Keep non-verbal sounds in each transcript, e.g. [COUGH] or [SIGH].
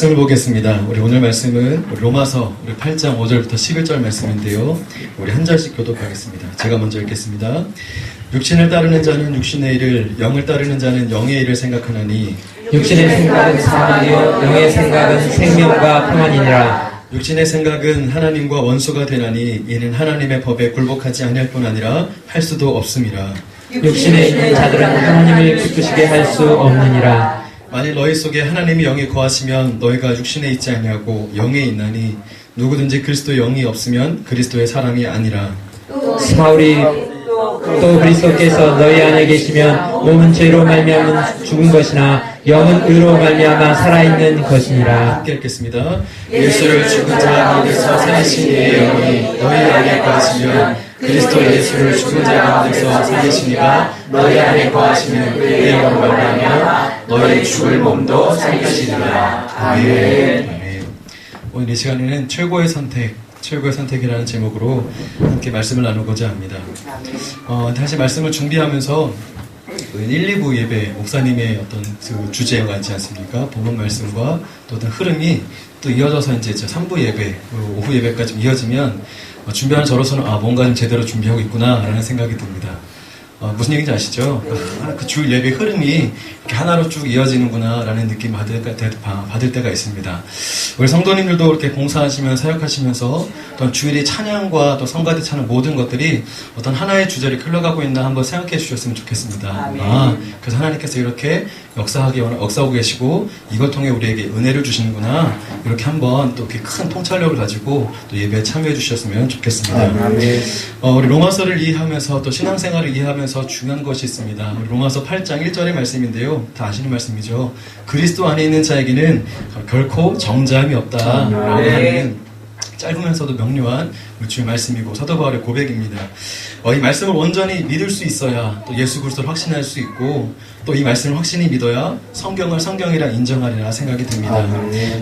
말씀을 보겠습니다. 우리 오늘 말씀은 로마서 우리 8장 5절부터 11절 말씀인데요. 우리 한 절씩 교독하겠습니다. 제가 먼저 읽겠습니다. 육신을 따르는 자는 육신의 일을, 영을 따르는 자는 영의 일을 생각하나니 육신의 생각은 사망이요 영의 생각은 생명과 평안이니라 육신의 생각은 하나님과 원수가 되나니 이는 하나님의 법에 굴복하지 아니할 뿐 아니라 할 수도 없음이라. 육신에 있는 자들은 하나님을 기쁘시게 할 수 없느니라 만일 너희 속에 하나님이 영이 거하시면 너희가 육신에 있지 아니하고 영에 있나니 누구든지 그리스도 영이 없으면 그리스도의 사람이 아니라. 바울이 또 그리스도께서 너희 안에 계시면 몸은 죄로 말미암은 죽은 것이나 영은 의로 말미암아 살아있는 것이니라 함께 읽겠습니다. 예수를 죽은 자 가운데서 살리신 이의 영이 너희 안에 거하시면 그리스도 예수를 죽은 자 가운데서 살리시니가 너희 안에 거하시면 그의 영을 말하며 너희 죽을 몸도 살리시니라. 아멘. 아멘. 오늘 이 시간에는 최고의 선택, 최고의 선택이라는 제목으로 함께 말씀을 나누고자 합니다. 어, 다시 말씀을 준비하면서 그 1, 2부 예배 목사님의 어떤 그 주제가 있지 않습니까? 본문 말씀과 또 어떤 흐름이 또 이어져서 이제 3부 예배, 오후 예배까지 이어지면 어, 준비하는 저로서는 아 뭔가 좀 제대로 준비하고 있구나라는 생각이 듭니다. 어, 무슨 얘기인지 아시죠? 아, 그주 예배 흐름이 이렇게 하나로 쭉 이어지는구나라는 느낌 받을, 때- 받을 때가 있습니다. 우리 성도님들도 이렇게 봉사하시면서 사역하시면서 또 주일의 찬양과 또 성가대 찬양 모든 것들이 어떤 하나의 주제를 흘러가고 있나 한번 생각해 주셨으면 좋겠습니다. 아, 그래서 하나님께서 이렇게 역사하게 역사하고 계시고 이걸 통해 우리에게 은혜를 주시는구나 이렇게 한번 또 이렇게 큰 통찰력을 가지고 또 예배에 참여해 주셨으면 좋겠습니다. 어, 우리 로마서를 이해하면서 또 신앙생활을 이해하면서 중요한 것이 있습니다. 로마서 8장 1절의 말씀인데요. 다 아시는 말씀이죠. 그리스도 안에 있는 자에게는 결코 정죄함이 없다라고 하는 짧으면서도 명료한 우리 주의 말씀이고 사도 바울의 고백입니다. 어, 이 말씀을 온전히 믿을 수 있어야 또 예수 그리스도를 확신할 수 있고 또 이 말씀을 확신히 믿어야 성경을 성경이라 인정하리라 생각이 듭니다.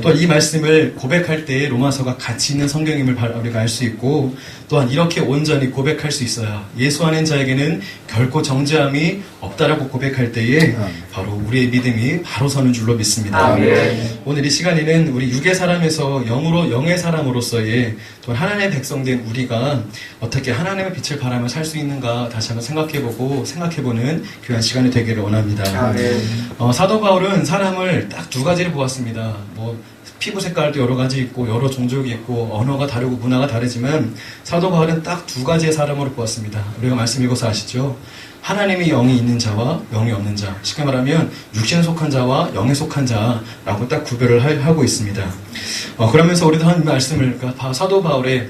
또이 말씀을 고백할 때 로마서가 가치 있는 성경임을 바- 우리가 알 수 있고 또한 이렇게 온전히 고백할 수 있어야 예수 안에 자에게는 결코 정죄함이 없다라고 고백할 때에 바로 우리의 믿음이 바로 서는 줄로 믿습니다. 오늘 이 시간에는 우리 육의 사람에서 영으로 영의 사람으로 서의 또 하나님의 백성된 우리가 어떻게 하나님의 빛을 바라며 살 수 있는가 다시 한번 생각해보고 생각해보는 귀한 시간이 되기를 원합니다. 어, 사도 바울은 사람을 딱 두 가지를 보았습니다. 뭐 피부 색깔도 여러 가지 있고 여러 종족이 있고 언어가 다르고 문화가 다르지만 사도 바울은 딱 두 가지의 사람으로 보았습니다. 우리가 말씀 읽어서 아시죠? 하나님의 영이 있는 자와 영이 없는 자. 쉽게 말하면 육신에 속한 자와 영에 속한 자라고 딱 구별을 하- 하고 있습니다. 어, 그러면서 우리도 한 말씀을 그러니까 바- 사도 바울의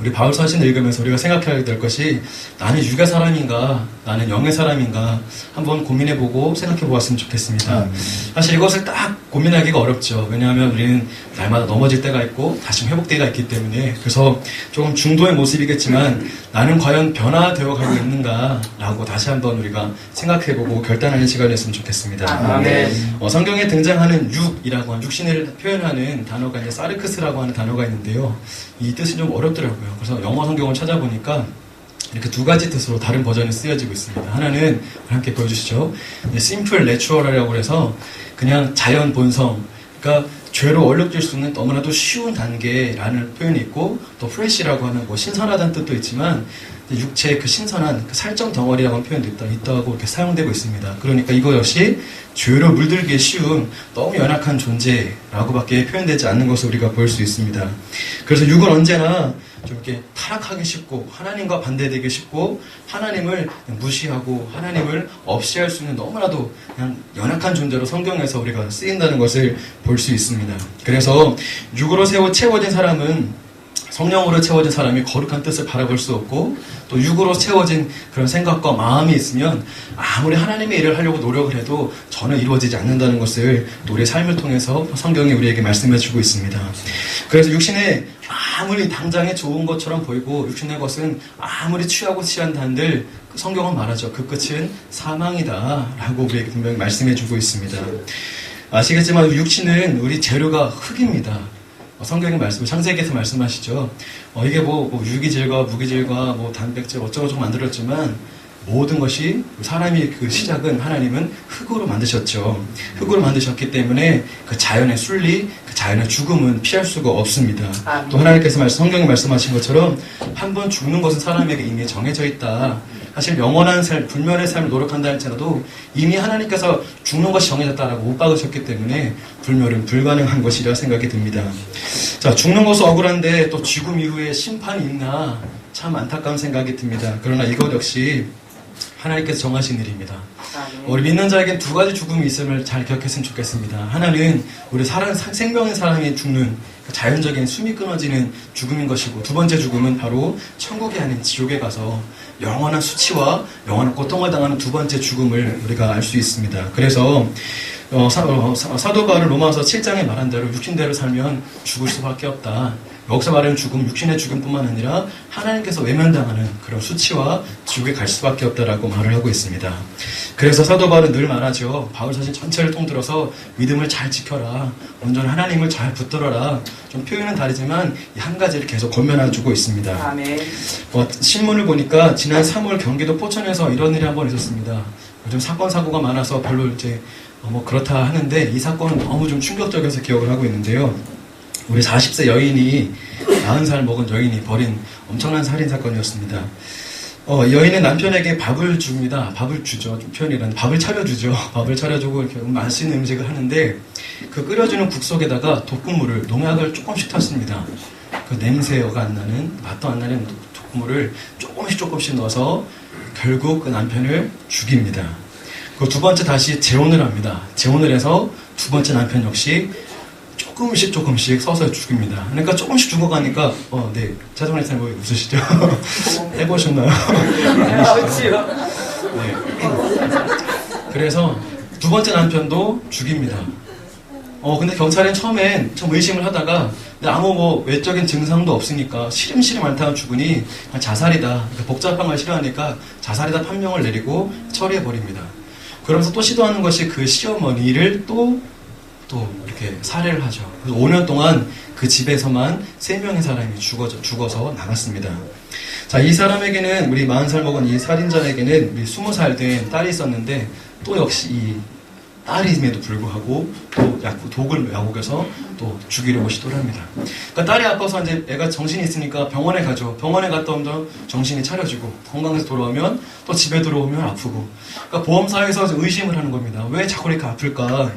우리 바울 사신을 읽으면서 우리가 생각해야 될 것이 나는 육의 사람인가 나는 영의 사람인가 한번 고민해보고 생각해 보았으면 좋겠습니다. 사실 이것을 딱 고민하기가 어렵죠. 왜냐하면 우리는 날마다 넘어질 때가 있고 다시 회복때가 있기 때문에 그래서 조금 중도의 모습이겠지만 나는 과연 변화되어 가고 있는가라고 다시 한번 우리가 생각해보고 결단하는 시간이었으면 좋겠습니다. 아멘. 어, 성경에 등장하는 육이라고 하는 육신을 표현하는 단어가 이제 사르크스라고 하는 단어가 있는데요. 이 뜻이 좀 어렵더라고요. 그래서 영어 성경을 찾아보니까 이렇게 두 가지 뜻으로 다른 버전이 쓰여지고 있습니다. 하나는 함께 보여주시죠. 심플 내추럴이라고 해서 그냥 자연 본성, 그러니까 죄로 얼룩질 수 있는 너무나도 쉬운 단계라는 표현이 있고 또 프레시라고 하는 뭐 신선하다는 뜻도 있지만 육체의 그 신선한 그 살점 덩어리라고 하는 표현도 있다, 있다고 이렇게 사용되고 있습니다. 그러니까 이거 역시 죄로 물들기에 쉬운 너무 연약한 존재라고밖에 표현되지 않는 것을 우리가 볼 수 있습니다. 그래서 육은 언제나 좀 이렇게 타락하기 쉽고 하나님과 반대되기 쉽고 하나님을 무시하고 하나님을 없이 할 수 있는 너무나도 그냥 연약한 존재로 성경에서 우리가 쓰인다는 것을 볼 수 있습니다. 그래서 육으로 세워 채워진 사람은 성령으로 채워진 사람이 거룩한 뜻을 바라볼 수 없고 또 육으로 채워진 그런 생각과 마음이 있으면 아무리 하나님의 일을 하려고 노력을 해도 전혀 이루어지지 않는다는 것을 또 우리의 삶을 통해서 성경이 우리에게 말씀해 주고 있습니다. 그래서 육신에 아무리 당장에 좋은 것처럼 보이고 육신의 것은 아무리 취하고 그 성경은 말하죠. 그 끝은 사망이다 라고 우리에게 분명히 말씀해 주고 있습니다. 아시겠지만 육신은 우리 재료가 흙입니다. 어, 성경의 말씀, 창세기에서 말씀하시죠. 어, 이게 뭐, 뭐 유기질과 무기질과 뭐 단백질 어쩌고저쩌고 만들었지만 모든 것이 사람이 그 시작은 하나님은 흙으로 만드셨죠. 흙으로 만드셨기 때문에 그 자연의 순리, 그 자연의 죽음은 피할 수가 없습니다. 아멘. 또 하나님께서 말씀, 성경에 말씀하신 것처럼 한 번 죽는 것은 사람에게 이미 정해져 있다. 사실 영원한 삶, 불멸의 삶을 노력한다 할지라도 이미 하나님께서 죽는 것이 정해졌다라고 못 박으셨기 때문에 불멸은 불가능한 것이라 생각이 듭니다. 자, 죽는 것은 억울한데 또 죽음 이후에 심판이 있나 참 안타까운 생각이 듭니다. 그러나 이것 역시 하나님께서 정하신 일입니다. 아멘. 우리 믿는 자에게 두 가지 죽음이 있음을 잘 기억했으면 좋겠습니다. 하나는 우리 사람, 사- 생명인 사람이 죽는 그 자연적인 숨이 끊어지는 죽음인 것이고 두 번째 죽음은 바로 천국이 아닌 지옥에 가서 영원한 수치와 영원한 고통을 당하는 두 번째 죽음을 우리가 알 수 있습니다. 그래서 어, 사, 도 바울 로마서 7장에 말한 대로 육신대로 살면 죽을 수밖에 없다. 여기서 말하는 죽음, 육신의 죽음뿐만 아니라 하나님께서 외면당하는 그런 수치와 지옥에 갈 수밖에 없다라고 말을 하고 있습니다. 그래서 사도 바울은 늘 말하죠. 바울 사실 전체를 통틀어서 믿음을 잘 지켜라. 온전히 하나님을 잘 붙들어라. 좀 표현은 다르지만 이한 가지를 계속 권면해주고 있습니다. 아멘. 어, 신문을 보니까 지난 3월 경기도 포천에서 이런 일이 한 번 있었습니다. 요즘 사건 사고가 많아서 별로 이제 어, 뭐 그렇다 하는데 이 사건은 너무 좀 충격적이어서 기억을 하고 있는데요. 우리 40세 여인이 40살 먹은 여인이 벌인 엄청난 살인 사건이었습니다. 어, 여인은 남편에게 밥을 줍니다. 밥을 주죠. 좀 표현이란 밥을 차려주죠. [LAUGHS] 밥을 차려주고 이렇게 맛있는 음식을 하는데 그 끓여주는 국 속에다가 독극물을 농약을 조금씩 탔습니다. 그 냄새가 안 나는 맛도 안 나는 독극물을 조금씩 조금씩 넣어서 결국 그 남편을 죽입니다. 그 두 번째 다시 재혼을 합니다. 재혼을 해서 두 번째 남편 역시 조금씩 조금씩 서서 죽입니다. 그러니까 조금씩 죽어가니까 어, 네. 차정원 이사님 뭐 웃으시죠? [LAUGHS] 해보셨나요? 그렇지요. 네. 그래서 두 번째 남편도 죽입니다. 어, 근데 경찰은 처음엔 좀 의심을 하다가 근데 아무 뭐 외적인 증상도 없으니까 시름시름 앓다가 죽으니 자살이다. 복잡한 걸 싫어하니까 자살이다 판명을 내리고 처리해버립니다. 그러면서 또 시도하는 것이 그 시어머니를 또, 또 이렇게 살해를 하죠. 그래서 5년 동안 그 집에서만 3명의 사람이 죽어져, 죽어서 나갔습니다. 자, 이 사람에게는, 우리 40살 먹은 이 살인자에게는 우리 20살 된 딸이 있었는데, 또 역시 이 딸임에도 불구하고 또 약, 독을 약국에서 또 죽이려고 시도를 합니다. 그러니까 딸이 아파서 이제 애가 정신이 있으니까 병원에 가죠. 병원에 갔다 오면 정신이 차려지고 건강해서 돌아오면 또 집에 들어오면 아프고. 그러니까 보험사에서 의심을 하는 겁니다. 왜 자꾸 이렇게 아플까?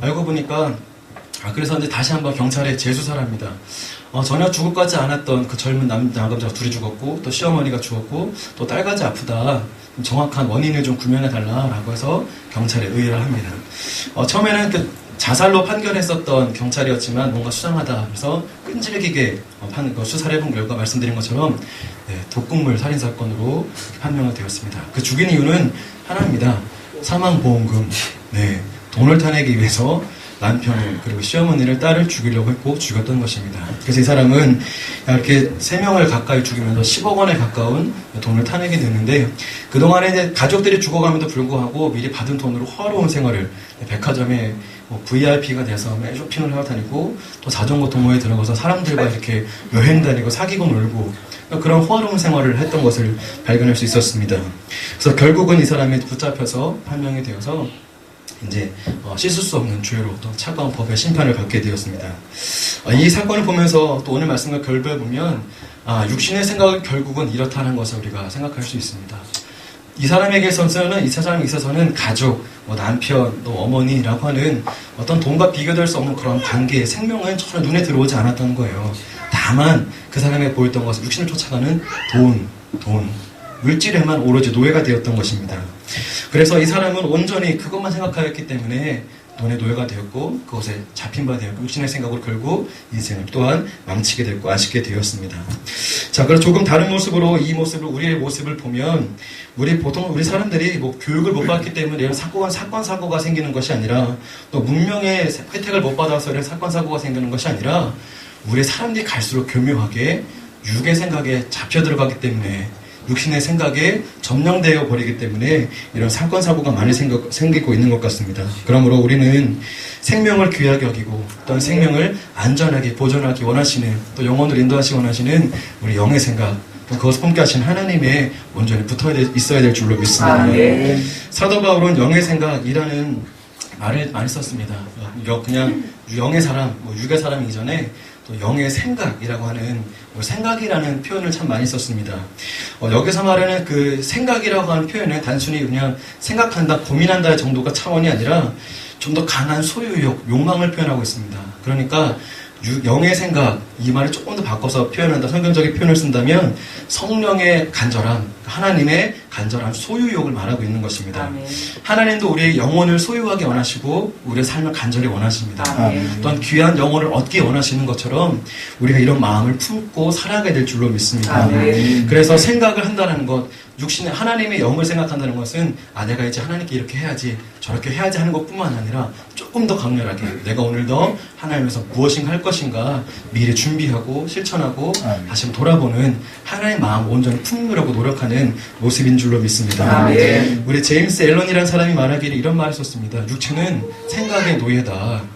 알고 보니까 아, 그래서 이제 다시 한번 경찰에 재수사를 합니다. 어, 전혀 같지 않았던 그 젊은 남, 남자가 둘이 죽었고, 또 시어머니가 죽었고, 또 딸까지 아프다. 좀 정확한 원인을 좀 구명해달라라고 해서 경찰에 의뢰를 합니다. 어, 처음에는 그 자살로 판결했었던 경찰이었지만 뭔가 수상하다 해서 끈질기게 어, 판, 그 수사를 해본 결과 말씀드린 것처럼 네, 독극물 살인사건으로 판명이 되었습니다. 그 죽인 이유는 하나입니다. 사망보험금. 네, 돈을 타내기 위해서 남편을 그리고 시어머니를 딸을 죽이려고 했고 죽였던 것입니다. 그래서 이 사람은 이렇게 세 명을 가까이 죽이면서 10억 원에 가까운 돈을 타내게 됐는데 그동안에 가족들이 죽어감에도 불구하고 미리 받은 돈으로 화로운 생활을 백화점에 뭐 VIP가 돼서 매 쇼핑을 하고 다니고 또 자전거 동호회에 들어가서 사람들과 이렇게 여행 다니고 사귀고 놀고 그런 호화로운 생활을 했던 것을 발견할 수 있었습니다. 그래서 결국은 이 사람이 붙잡혀서 판명이 되어서 이제 어, 씻을 수 없는 또 차가운 법의 심판을 받게 되었습니다. 어, 이 사건을 보면서 또 오늘 말씀과 결부해 보면 아, 육신의 생각은 결국은 이렇다는 것을 우리가 생각할 수 있습니다. 이 사람에게 있어서는 이 사람에 있어서는 가족, 뭐 남편, 또 어머니라고 하는 어떤 돈과 비교될 수 없는 그런 관계, 생명은 전혀 눈에 들어오지 않았던 거예요. 다만 그 사람에 보였던 것은 육신을 쫓아가는 돈, 돈, 물질에만 오로지 노예가 되었던 것입니다. 그래서 이 사람은 온전히 그것만 생각하였기 때문에 돈의 노예가 되었고 그것에 잡힌 바 되었고 육신의 생각으로 결국 인생을 또한 망치게 됐고 아쉽게 되었습니다. 자, 그래서 조금 다른 모습으로 이 모습을 우리의 모습을 보면 우리 보통 우리 사람들이 뭐 교육을 못 받기 때문에 이런 사건 사건 사고가 생기는 것이 아니라 또 문명의 혜택을 못 받아서 이런 사건 사고가 생기는 것이 아니라 우리 사람들이 갈수록 교묘하게 육의 생각에 잡혀 들어가기 때문에 육신의 생각에 점령되어 버리기 때문에 이런 사건 사고가 많이 생겨, 생기고 있는 것 같습니다. 그러므로 우리는 생명을 귀하게 여기고 또한 생명을 안전하게 보존하기 원하시는 또 영혼을 인도하시기 원하시는 우리 영의 생각 또 그것을 pom께하신 하나님의 온전히 붙어 있어야 될 줄로 믿습니다. 아멘. 사도 바울은 영의 생각이라는 말을 많이 썼습니다. 여- 그냥 영의 사람, 뭐 육의 사람 이전에 또 영의 생각이라고 하는 뭐 생각이라는 표현을 참 많이 썼습니다. 어, 여기서 말하는 그 생각이라고 하는 표현은 단순히 그냥 생각한다, 고민한다 정도가 차원이 아니라 좀 더 강한 소유욕, 욕망을 표현하고 있습니다. 그러니까 유- 영의 생각 이 말을 조금 더 바꿔서 표현한다 성경적인 표현을 쓴다면 성령의 간절함 하나님의 간절한 소유욕을 말하고 있는 것입니다. 아멘. 하나님도 우리의 영혼을 소유하게 원하시고 우리의 삶을 간절히 원하십니다. 아멘. 또한 귀한 영혼을 얻기 원하시는 것처럼 우리가 이런 마음을 품고 살아가게 될 줄로 믿습니다. 아멘. 그래서 생각을 한다는 것, 육신의 하나님의 영을 생각한다는 것은 아 내가 이제 하나님께 이렇게 해야지 저렇게 해야지 하는 것뿐만 아니라 조금 더 강렬하게 내가 오늘 더 하나님에서 무엇인가 할 것인가 미리 준비하고 실천하고 아멘. 다시 돌아보는 하나님의 마음 온전히 품으려고 노력하는 모습인 줄로 믿습니다. 아멘. 우리 제임스 앨런이라는 사람이 말하기를 이런 말을 썼습니다. 육체는 생각의 노예다.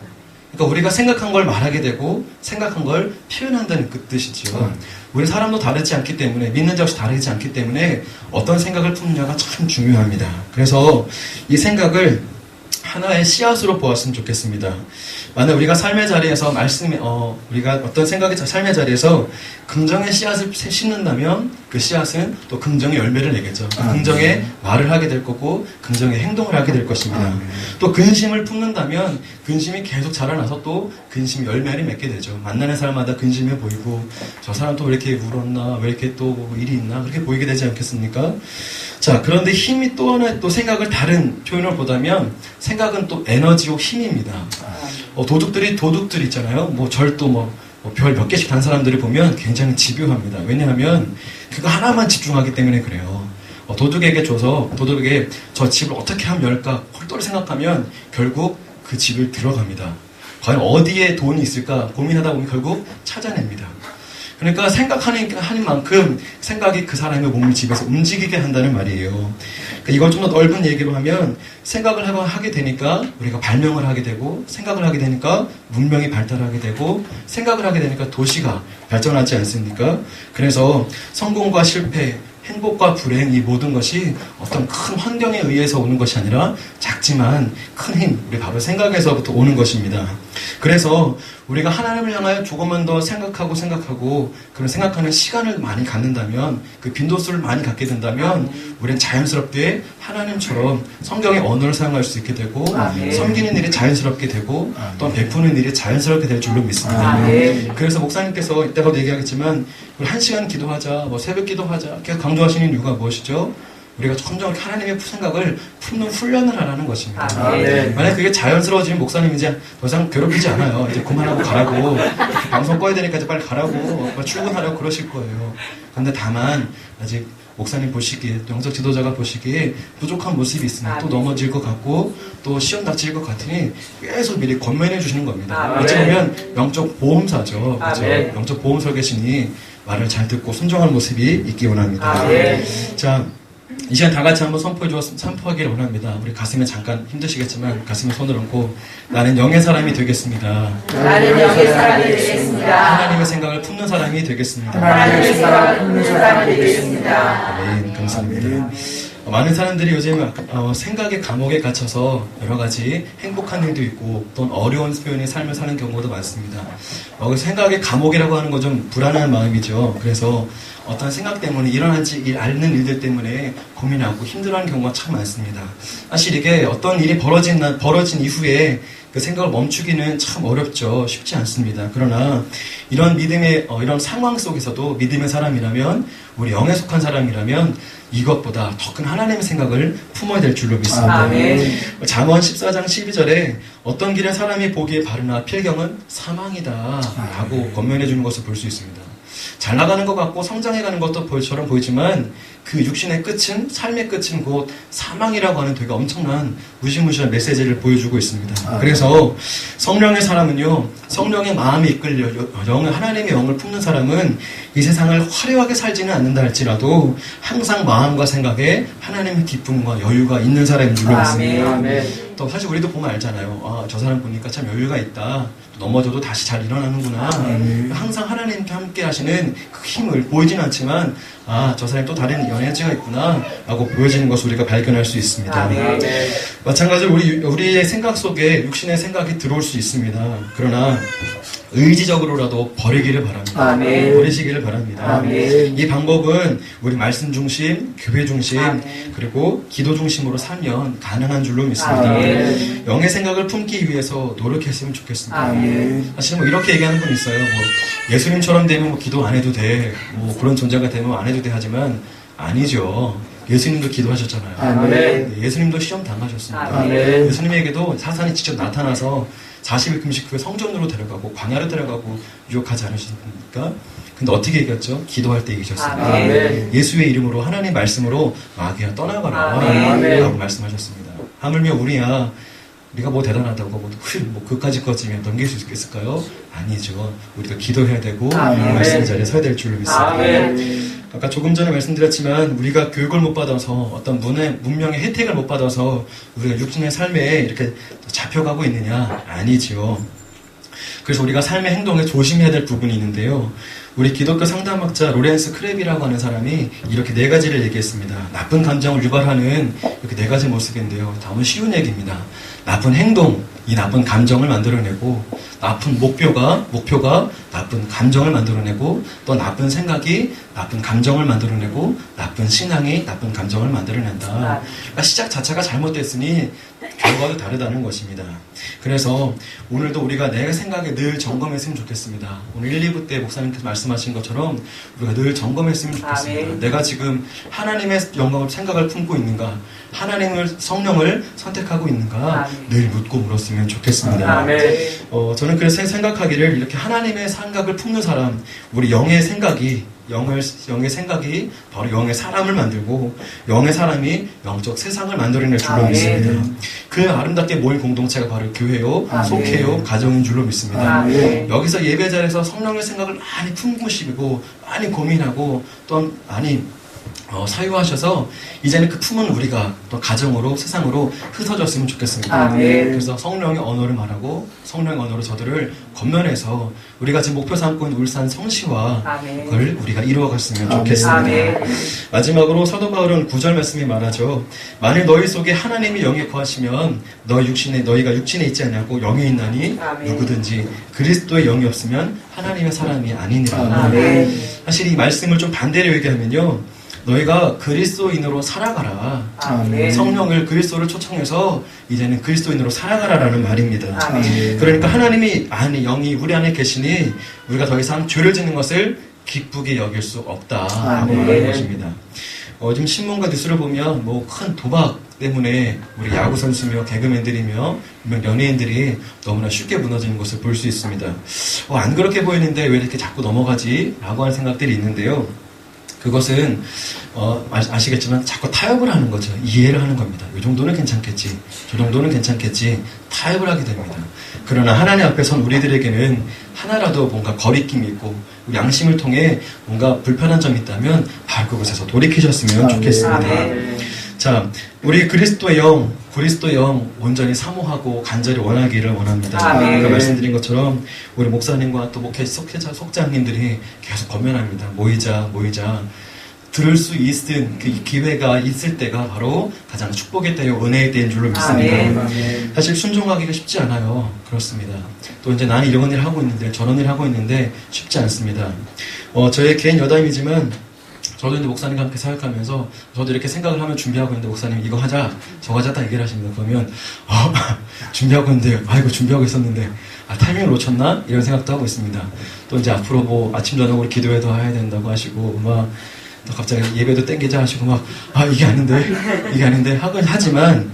그러니까 우리가 생각한 걸 말하게 되고 생각한 걸 표현한다는 그 뜻이지요. 우리 사람도 다르지 않기 때문에 믿는 자 없이 다르지 않기 때문에 어떤 생각을 품느냐가 참 중요합니다. 그래서 이 생각을 하나의 씨앗으로 보았으면 좋겠습니다. 만약 우리가 삶의 자리에서 말씀에 어, 우리가 어떤 생각이 자- 삶의 자리에서 긍정의 씨앗을 새- 심는다면 그 씨앗은 또 긍정의 열매를 내겠죠. 그 아멘. 긍정의 말을 하게 될 거고 긍정의 행동을 하게 될 것입니다. 아멘. 또 근심을 품는다면 근심이 계속 자라나서 또 근심 열매를 맺게 되죠. 만나는 사람마다 근심해 보이고 저 사람 또 왜 이렇게 울었나 왜 이렇게 또 뭐 일이 있나 그렇게 보이게 되지 않겠습니까? 자 그런데 힘이 또 하나 또 생각을 다른 표현을 보다면 생각은 또 에너지요 힘입니다. 어, 도둑들이 도둑들 있잖아요. 뭐 절도 뭐 별몇 개씩 단 사람들을 보면 굉장히 집요합니다. 왜냐하면 그거 하나만 집중하기 때문에 그래요. 어, 도둑에게 줘서 도둑에게 저 집을 어떻게 하면 열까 홀똘 생각하면 결국 그 집을 들어갑니다. 과연 어디에 돈이 있을까 고민하다 보면 결국 찾아냅니다. 그러니까 생각하는 하는 만큼 생각이 그 사람의 몸을 집에서 움직이게 한다는 말이에요. 그러니까 이걸 좀 더 넓은 얘기로 하면 생각을 하게 되니까 우리가 발명을 하게 되고 생각을 하게 되니까 문명이 발달하게 되고 생각을 하게 되니까 도시가 발전하지 않습니까? 그래서 성공과 실패, 행복과 불행 이 모든 것이 어떤 큰 환경에 의해서 오는 것이 아니라 작지만 큰 힘, 우리 바로 생각에서부터 오는 것입니다. 그래서 우리가 하나님을 향하여 조금만 더 생각하고 생각하고 그런 생각하는 시간을 많이 갖는다면 그 빈도수를 많이 갖게 된다면 우리는 자연스럽게 하나님처럼 성경의 언어를 사용할 수 있게 되고 아멘. 섬기는 일이 자연스럽게 되고 또 베푸는 일이 자연스럽게 될 줄로 믿습니다. 아멘. 그래서 목사님께서 이따가도 얘기하겠지만 한 시간 기도하자, 뭐 새벽 기도하자 계속 강조하시는 이유가 무엇이죠? 우리가 점점 하나님의 생각을 품는 훈련을 하라는 것입니다. 아멘. 만약 그게 자연스러워지면 목사님 이제 더 이상 괴롭히지 않아요. 이제 그만하고 가라고 [LAUGHS] 방송 꺼야 되니까 이제 빨리 가라고 뭐 출근하라고 그러실 거예요. 근데 다만 아직 목사님 보시기에 또 영적 지도자가 보시기에 부족한 모습이 있으면 또 아멘. 넘어질 것 같고 또 시험 닥칠 것 같으니 계속 미리 권면해 주시는 겁니다. 아멘. 어찌 보면 영적 보험사죠. 그죠? 아멘. 영적 보험 설계신이 말을 잘 듣고 순종하는 모습이 있기 원합니다. 아멘. 자, 이 시간 다 같이 한번 선포해 주었, 선포하기를 원합니다. 우리 가슴에 잠깐 힘드시겠지만 가슴에 손을 얹고 나는 영의 사람이 되겠습니다. 나는 영의 사람이 되겠습니다. 하나님의 생각을 품는 사람이 되겠습니다. 하나님의 생각을 품는 사람이 되겠습니다. 아멘. 감사합니다. 어, 많은 사람들이 요즘 어, 생각의 감옥에 갇혀서 여러 가지 행복한 일도 있고 또는 어려운 표현의 삶을 사는 경우도 많습니다. 어, 그 생각의 감옥이라고 하는 건 좀 불안한 마음이죠. 그래서 어떤 생각 때문에 일어나지 일, 않는 일들 때문에 고민하고 힘들어하는 경우가 참 많습니다. 사실 이게 어떤 일이 벌어진 날- 벌어진 이후에 그 생각을 멈추기는 참 어렵죠. 쉽지 않습니다. 그러나 이런 믿음의 어, 이런 상황 속에서도 믿음의 사람이라면 우리 영에 속한 사람이라면 이것보다 더 큰 하나님의 생각을 품어야 될 줄로 믿습니다. 잠언 14장 12절에 어떤 길에 사람이 보기에 바르나 필경은 사망이다 라고 권면해 주는 것을 볼 수 있습니다. 잘 나가는 것 같고 성장해 가는 것도 보이처럼 보이지만 그 육신의 끝은 삶의 끝은 곧 사망이라고 하는 되게 엄청난 무시무시한 메시지를 보여주고 있습니다. 그래서 성령의 사람은요, 성령의 마음에 이끌려 영을 하나님의 영을 품는 사람은 이 세상을 화려하게 살지는 않는다 할지라도 항상 마음과 생각에 하나님의 기쁨과 여유가 있는 사람인 줄로 아멘. 믿습니다. 아멘. 또 사실 우리도 보면 알잖아요. 아, 저 사람 보니까 참 여유가 있다. 또 넘어져도 다시 잘 일어나는구나. 항상 하나님께 함께 하시는 그 힘을 보이진 않지만 아, 저 사람이 또 다른 연애지가 있구나. 라고 보여지는 것을 우리가 발견할 수 있습니다. 아멘. 마찬가지로 우리, 우리의 생각 속에 육신의 생각이 들어올 수 있습니다. 그러나 의지적으로라도 버리기를 바랍니다. 아멘. 버리시기를 바랍니다. 아멘. 이 방법은 우리 말씀 중심, 교회 중심, 아멘. 그리고 기도 중심으로 살면 가능한 줄로 믿습니다. 아멘. 영의 생각을 품기 위해서 노력했으면 좋겠습니다. 사실 뭐 이렇게 얘기하는 분 있어요. 뭐 예수님처럼 되면 뭐 기도 안 해도 돼. 뭐 그런 존재가 되면 안 해도 돼 하지만 아니죠. 예수님도 기도하셨잖아요. 아멘. 네, 예수님도 시험 당하셨습니다. 아멘. 예수님에게도 사탄이 직접 나타나서 40일 금식 후에 성전으로 데려가고 광야로 데려가고 유혹하지 않으셨습니까? 근데 어떻게 이겼죠? 기도할 때 이기셨습니다. 아멘. 예수의 이름으로 하나님 말씀으로 마귀야 떠나가라. 라고 말씀하셨습니다. 하물며 우리야 우리가 뭐 대단하다고 뭐, 훌, 뭐 그까지 거지면 넘길 수 있을까요? 아니죠. 우리가 기도해야 되고 아멘. 말씀 자리에 서야 될 줄로 믿습니다. 아멘. 아까 조금 전에 말씀드렸지만 우리가 교육을 못 받아서 어떤 문의, 문명의 혜택을 못 받아서 우리가 육신의 삶에 이렇게 잡혀가고 있느냐? 아니지요. 그래서 우리가 삶의 행동에 조심해야 될 부분이 있는데요. 우리 기독교 상담학자 로렌스 크랩이라고 하는 사람이 이렇게 네 가지를 얘기했습니다. 나쁜 감정을 유발하는 이렇게 네 가지 모습인데요. 다음은 쉬운 얘기입니다. 나쁜 행동, 이 나쁜 감정을 만들어내고 나쁜 목표가 목표가 나쁜 감정을 만들어내고 또 나쁜 생각이 나쁜 감정을 만들어내고 나쁜 신앙이 나쁜 감정을 만들어낸다. 그러니까 시작 자체가 잘못됐으니 결과도 다르다는 것입니다. 그래서 오늘도 우리가 내 생각에 늘 점검했으면 좋겠습니다. 오늘 1, 2부 때 목사님께서 말씀하신 것처럼 우리가 늘 점검했으면 좋겠습니다. 아멘. 내가 지금 하나님의 영광을 생각을 품고 있는가, 하나님을 성령을 선택하고 있는가 아멘. 늘 묻고 물었으면 좋겠습니다. 어, 저는 그래서 생각하기를 이렇게 하나님의 생각을 품는 사람, 우리 영의 생각이 영을 영의 생각이 바로 영의 사람을 만들고 영의 사람이 영적 세상을 만들어낼 줄로 아멘. 믿습니다. 그 아름답게 모인 공동체가 바로 교회요, 아멘. 속회요, 가정인 줄로 믿습니다. 아멘. 여기서 예배 자리에서 성령의 생각을 많이 품으시고 많이 고민하고 또 많이 어, 사유하셔서 이제는 그 품은 우리가 또 가정으로 세상으로 흩어졌으면 좋겠습니다. 아멘. 그래서 성령의 언어를 말하고 성령의 언어로 저들을 건면해서 우리가 지금 목표 삼고 있는 울산 성시와 아멘. 그걸 우리가 이루어갔으면 아멘. 좋겠습니다. 아멘. 마지막으로 사도 바울은 구절 말씀이 말하죠. 만일 너희 속에 하나님이 영에 거하시면 너희 육신에 너희가 육신에 있지 않냐고 영에 있나니 아멘. 누구든지 그리스도의 영이 없으면 하나님의 사람이 아니니라. 아멘. 사실 이 말씀을 좀 반대로 얘기하면요. 너희가 그리스도인으로 살아가라. 아멘. 성령을 그리스도를 초청해서 이제는 그리스도인으로 살아가라라는 말입니다. 아멘. 그러니까 하나님이 안에 영이 우리 안에 계시니 우리가 더 이상 죄를 짓는 것을 기쁘게 여길 수 없다라고 아멘. 말하는 것입니다. 어, 지금 신문과 뉴스를 보면 뭐 큰 도박 때문에 우리 야구 선수며 개그맨들이며 연예인들이 너무나 쉽게 무너지는 것을 볼 수 있습니다. 어, 안 그렇게 보이는데 왜 이렇게 자꾸 넘어가지?라고 하는 생각들이 있는데요. 그것은 어, 아- 아시겠지만 자꾸 타협을 하는 거죠. 이해를 하는 겁니다. 이 정도는 괜찮겠지. 저 정도는 괜찮겠지. 타협을 하게 됩니다. 그러나 하나님 앞에선 우리들에게는 하나라도 뭔가 거리낌이 있고 양심을 통해 뭔가 불편한 점이 있다면 바로 그곳에서 돌이키셨으면. 좋겠습니다. 자, 우리 그리스도의 영, 그리스도의 영 온전히 사모하고 간절히 원하기를 원합니다. 아멘. 아까 말씀드린 것처럼 우리 목사님과 또 목회 속회자 속장님들이 계속 권면합니다. 모이자, 모이자. 들을 수 있은 그 기회가 있을 때가 바로 가장 축복의 때요 은혜의 때인 줄로 믿습니다. 아멘. 사실 순종하기가 쉽지 않아요. 그렇습니다. 또 이제 나는 이런 일 하고 있는데 저런 일 하고 있는데 쉽지 않습니다. 어, 저의 개인 여담이지만 저도 이제 목사님과 함께 사역하면서 저도 이렇게 생각을 하면 준비하고 있는데 목사님 이거 하자 저거 하자 딱 얘기를 하십니다. 그러면 어, [LAUGHS] 준비하고 있는데 아이고 준비하고 있었는데 아, 타이밍을 놓쳤나 이런 생각도 하고 있습니다. 또 이제 앞으로 뭐 아침 저녁으로 기도회도 해야 된다고 하시고 막 또 갑자기 예배도 땡기자 하시고 막 아 이게 아닌데 이게 아닌데 하긴 하지만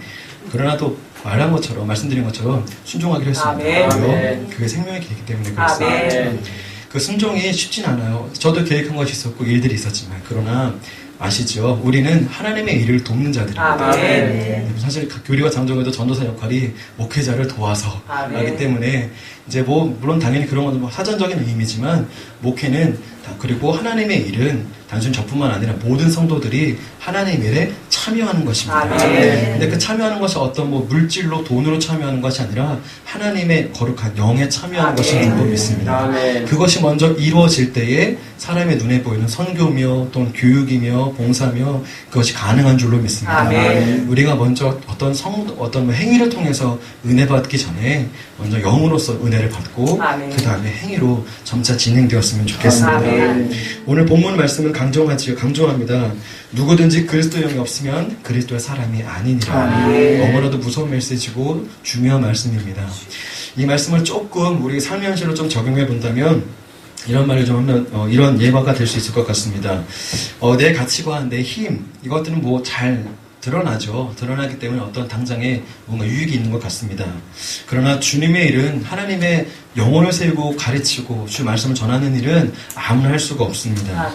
그러나 또 말한 것처럼 말씀드린 것처럼 순종하기로 했습니다. 아멘. 그게 생명의 길이기 때문에 그렇습니다. 아멘. 그 순종이 쉽진 않아요. 저도 계획한 것이 있었고 일들이 있었지만 그러나 아시죠? 우리는 하나님의 일을 돕는 자들입니다. 아멘. 사실 그 교리와 장정에도 전도사 역할이 목회자를 도와서 아멘. 하기 때문에 이제 뭐 물론 당연히 그런 것도 뭐 사전적인 의미지만 목회는 다 그리고 하나님의 일은 단순히 저뿐만 아니라 모든 성도들이 하나님 일에 참여하는 것입니다. 아멘. 근데 그 참여하는 것이 어떤 뭐 물질로 돈으로 참여하는 것이 아니라 하나님의 거룩한 영에 참여하는 아멘. 것인 줄로 믿습니다. 아멘. 그것이 먼저 이루어질 때에 사람의 눈에 보이는 선교며 또는 교육이며 봉사며 그것이 가능한 줄로 믿습니다. 아멘. 우리가 먼저 어떤 성 어떤 뭐 행위를 통해서 은혜 받기 전에 먼저 영으로서 은혜를 받고 아멘. 그 다음에 행위로 점차 진행되었으면 좋겠습니다. 아멘. 오늘 본문 말씀은 강조하지요, 강조합니다. 누구든지 그리스도 영이 없으면 그리스도의 사람이 아니니라. 아멘. 너무나도 무서운 메시지고 중요한 말씀입니다. 이 말씀을 조금 우리 삶의 현실로 좀 적용해 본다면 이런 말을 좀 하면 어, 이런 예화가 될 수 있을 것 같습니다. 어, 내 가치관, 내 힘 이것들은 뭐 잘 드러나죠. 드러나기 때문에 어떤 당장에 뭔가 유익이 있는 것 같습니다. 그러나 주님의 일은 하나님의 영혼을 세우고 가르치고 주 말씀을 전하는 일은 아무나 할 수가 없습니다.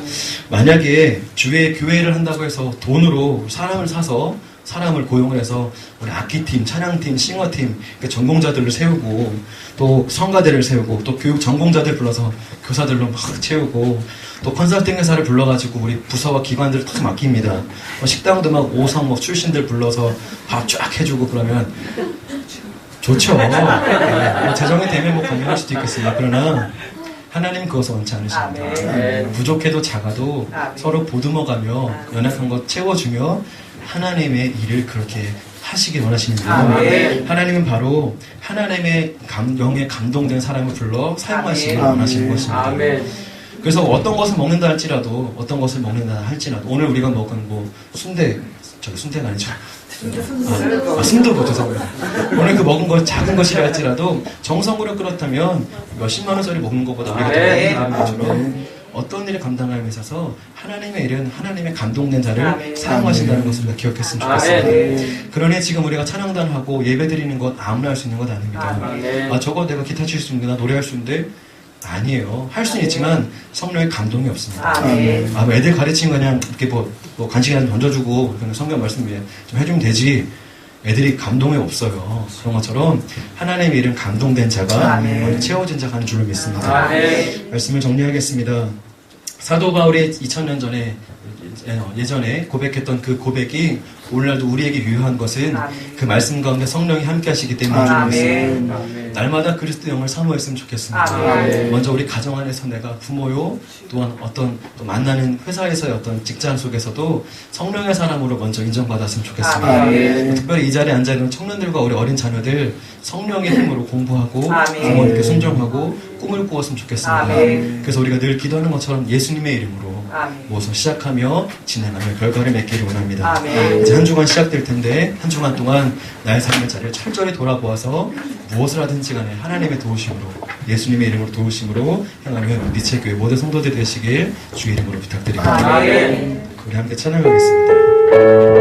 만약에 주의 교회를 한다고 해서 돈으로 사람을 사서 사람을 고용을 해서 우리 악기팀, 찬양팀, 싱어팀, 전공자들을 세우고 또 성가대를 세우고 또 교육 전공자들 불러서 교사들로 막 채우고 또 컨설팅 회사를 불러가지고 우리 부서와 기관들을 다 맡깁니다. 뭐 식당도 막 5성 뭐 출신들 불러서 밥 쫙 해주고 그러면 좋죠. 네, 뭐 재정이 되면 뭐 가능할 수도 있겠습니다. 그러나 하나님 그것을 원치 않으십니다. 아멘. 부족해도 작아도 아멘. 서로 보듬어가며. 연약한 것 채워주며 하나님의 일을 그렇게 하시기 원하십니다. 아멘. 하나님은 바로 하나님의 감, 영에 감동된 사람을 불러 사용하시길 아멘. 원하시는 것입니다. 아멘. 그래서 어떤 것을 먹는다 할지라도 어떤 것을 먹는다 할지라도 오늘 우리가 먹은 뭐 순대 저기 순대가 아니죠. 아, 아, 순두부 죄송합니다. 오늘 그 먹은 것 작은 것이라 할지라도 정성으로 끓었다면 몇십만 원짜리 먹는 것보다 우리가 더. 많이 되는 것처럼 어떤 일을 감당함에 있어서 하나님의 일은 하나님의 감동된 자를 아멘. 사용하신다는 것을 우리가 기억했으면 좋겠습니다. 아멘. 그러니 지금 우리가 찬양단하고 예배 드리는 것 아무나 할 수 있는 것 아닙니다. 아멘. 아 저거 내가 기타 칠 수 있는구나 노래할 수 있는데 아니에요. 할 수는 있지만 성령의 감동이 없습니다. 아멘. 아, 뭐 애들 가르치면 그냥 이렇게 뭐, 뭐 간식이라도 던져주고 그냥 성경 말씀 위에 좀 해주면 되지. 애들이 감동이 없어요. 그런 것처럼 하나님의 일은 감동된 자가 아멘. 먼저 채워진 자가 하는 줄로 믿습니다. 아멘. 말씀을 정리하겠습니다. 사도 바울이 2000년 전에 예전에 고백했던 그 고백이 오늘날도 우리에게 유효한 것은 아멘. 그 말씀 가운데 성령이 함께 하시기 줄 믿습니다. 아멘. 날마다 그리스도 영을 사모했으면 좋겠습니다. 아멘. 먼저 우리 가정 안에서 내가 부모요, 또한 어떤 또 만나는 회사에서의 어떤 직장 속에서도 성령의 사람으로 먼저 인정받았으면 좋겠습니다. 아멘. 특별히 이 자리에 앉아 있는 청년들과 우리 어린 자녀들 성령의 힘으로 공부하고 아멘. 부모님께 순종하고 꿈을 꾸었으면 좋겠습니다. 아멘. 그래서 우리가 늘 기도하는 것처럼 예수님의 이름으로 무엇을 시작하며 진행하며 결과를 맺기를 원합니다. 아멘. 이제 한 주간 시작될 텐데 한 주간 동안 나의 삶의 자리를 철저히 돌아보아서 무엇을 하든지 간에 하나님의 도우심으로 예수님의 이름으로 도우심으로 향하며 미체교회 모든 성도들이 되시길 주의 이름으로 부탁드립니다. 아멘. 우리 함께 찬양하겠습니다.